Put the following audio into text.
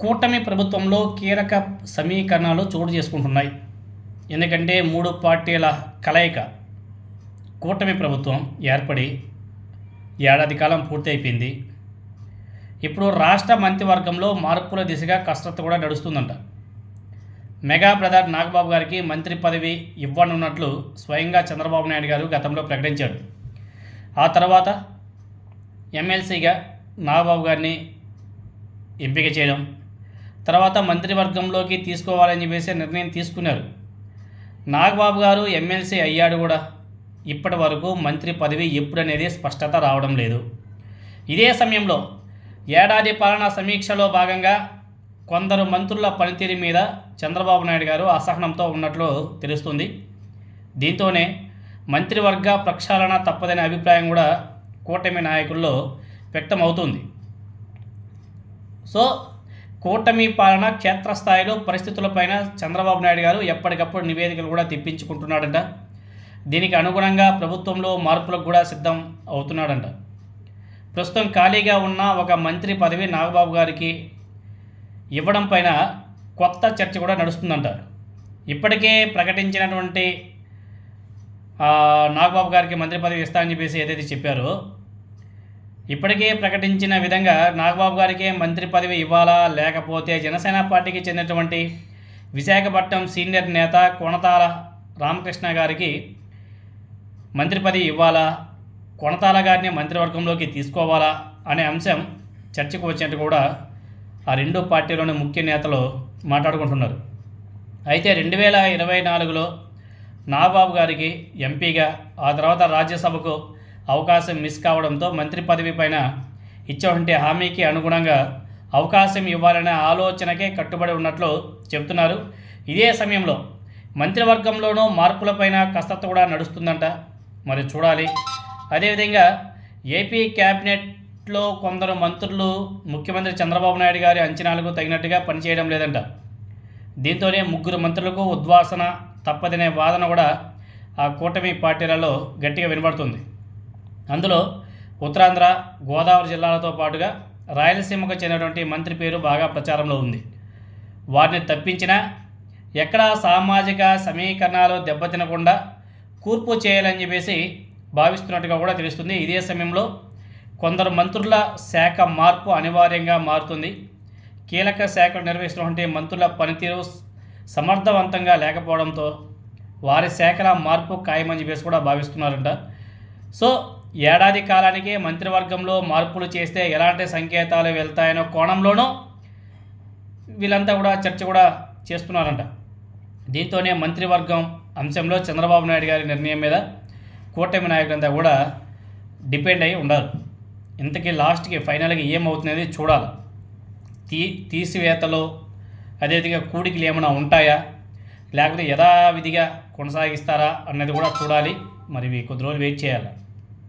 కూటమి ప్రభుత్వంలో కీలక సమీకరణాలు చోటు చేసుకుంటున్నాయి. ఎందుకంటే మూడు పార్టీల కలయిక కూటమి ప్రభుత్వం ఏర్పడి ఏడాది కాలం పూర్తయిపోయింది. ఇప్పుడు రాష్ట్ర మంత్రివర్గంలో మార్పుల దిశగా కసరత్తు కూడా నడుస్తుందంట. మెగా బ్రదర్ నాగబాబు గారికి మంత్రి పదవి ఇవ్వనున్నట్లు స్వయంగా చంద్రబాబు నాయుడు గారు గతంలో ప్రకటించాడు ఆ తర్వాత ఎమ్మెల్సీగా నాగబాబు గారిని ఎంపిక చేయడం తర్వాత మంత్రివర్గంలోకి తీసుకోవాలని చెప్పేసి నిర్ణయం తీసుకున్నారు. నాగబాబు గారు ఎమ్మెల్సీ అయ్యాడు కూడా. ఇప్పటి వరకు మంత్రి పదవి ఎప్పుడనేది స్పష్టత రావడం లేదు. ఇదే సమయంలో ఏడాది పాలనా సమీక్షలో భాగంగా కొందరు మంత్రుల పనితీరు మీద చంద్రబాబు నాయుడు గారు అసహనంతో ఉన్నట్లు తెలుస్తుంది. దీంతోనే మంత్రివర్గ ప్రక్షాళన తప్పదనే అభిప్రాయం కూడా కూటమి నాయకుల్లో వ్యక్తమవుతుంది. సో కూటమి పాలన క్షేత్రస్థాయిలో పరిస్థితులపైన చంద్రబాబు నాయుడు గారు ఎప్పటికప్పుడు నివేదికలు కూడా తెప్పించుకుంటున్నాడంట. దీనికి అనుగుణంగా ప్రభుత్వంలో మార్పులకు కూడా సిద్ధం అవుతున్నాడంట. ప్రస్తుతం ఖాళీగా ఉన్న ఒక మంత్రి పదవి నాగబాబు గారికి ఇవ్వడం పైన కొత్త చర్చ కూడా నడుస్తుందంట. ఇప్పటికే ప్రకటించినటువంటి నాగబాబు గారికి మంత్రి పదవి ఇస్తా అని చెప్పేసి ఏదైతే చెప్పారో ఇప్పటికే ప్రకటించిన విధంగా నాగబాబు గారికే మంత్రి పదవి ఇవ్వాలా లేకపోతే జనసేన పార్టీకి చెందినటువంటి విశాఖపట్నం సీనియర్ నేత కొనతాల రామకృష్ణ గారికి మంత్రి పదవి ఇవ్వాలా కొనతాల గారిని మంత్రివర్గంలోకి తీసుకోవాలా అనే అంశం చర్చకు వచ్చినట్టు కూడా ఆ రెండు పార్టీలోని ముఖ్య నేతలు మాట్లాడుకుంటున్నారు. అయితే రెండు వేల ఇరవై నాలుగులో నాబాబు గారికి ఎంపీగా ఆ తర్వాత రాజ్యసభకు అవకాశం మిస్ కావడంతో మంత్రి పదవి పైన ఇచ్చేటువంటి హామీకి అనుగుణంగా అవకాశం ఇవ్వాలనే ఆలోచనకే కట్టుబడి ఉన్నట్లు చెబుతున్నారు. ఇదే సమయంలో మంత్రివర్గంలోనూ మార్పులపైన కసరత్తు కూడా నడుస్తుందంట. మరి చూడాలి. అదేవిధంగా ఏపీ క్యాబినెట్లో కొందరు మంత్రులు ముఖ్యమంత్రి చంద్రబాబు నాయుడు గారి అంచనాలకు తగినట్టుగా పనిచేయడం లేదంట. దీంతోనే ముగ్గురు మంత్రులకు ఉద్వాసన తప్పదనే వాదన కూడా ఆ కూటమి పార్టీలలో గట్టిగా వినబడుతుంది. అందులో ఉత్తరాంధ్ర గోదావరి జిల్లాలతో పాటుగా రాయలసీమకు చెందినటువంటి మంత్రి పేరు బాగా ప్రచారంలో ఉంది. వారిని తప్పించినా ఎక్కడా సామాజిక సమీకరణాలు దెబ్బతినకుండా కూర్పు చేయాలని చెప్పేసి భావిస్తున్నట్టుగా కూడా తెలుస్తుంది. ఇదే సమయంలో కొందరు మంత్రుల శాఖ మార్పు అనివార్యంగా మారుతుంది. కీలక శాఖలు నిర్వహిస్తున్నటువంటి మంత్రుల పనితీరు సమర్థవంతంగా లేకపోవడంతో వారి శాఖల మార్పు ఖాయమని చెప్పేసి కూడా భావిస్తున్నారంట. సో ఏడాది కాలానికి మంత్రివర్గంలో మార్పులు చేస్తే ఎలాంటి సంకేతాలు వెళ్తాయనో కోణంలోనూ వీళ్ళంతా కూడా చర్చ కూడా చేస్తున్నారంట. దీంతోనే మంత్రివర్గం అంశంలో చంద్రబాబు నాయుడు గారి నిర్ణయం మీద కూటమి నాయకులంతా కూడా డిపెండ్ అయి ఉండాలి ఇంతకీ లాస్ట్కి ఫైనల్గా ఏమవుతున్నది చూడాలి. తీ తీసివేతలో అదేవిధంగా కూడికలు ఏమైనా ఉంటాయా? లేకపోతే యథావిధిగా కొనసాగిస్తారా? అన్నది కూడా చూడాలి. మరి కొద్ది రోజులు వెయిట్ చేయాలి.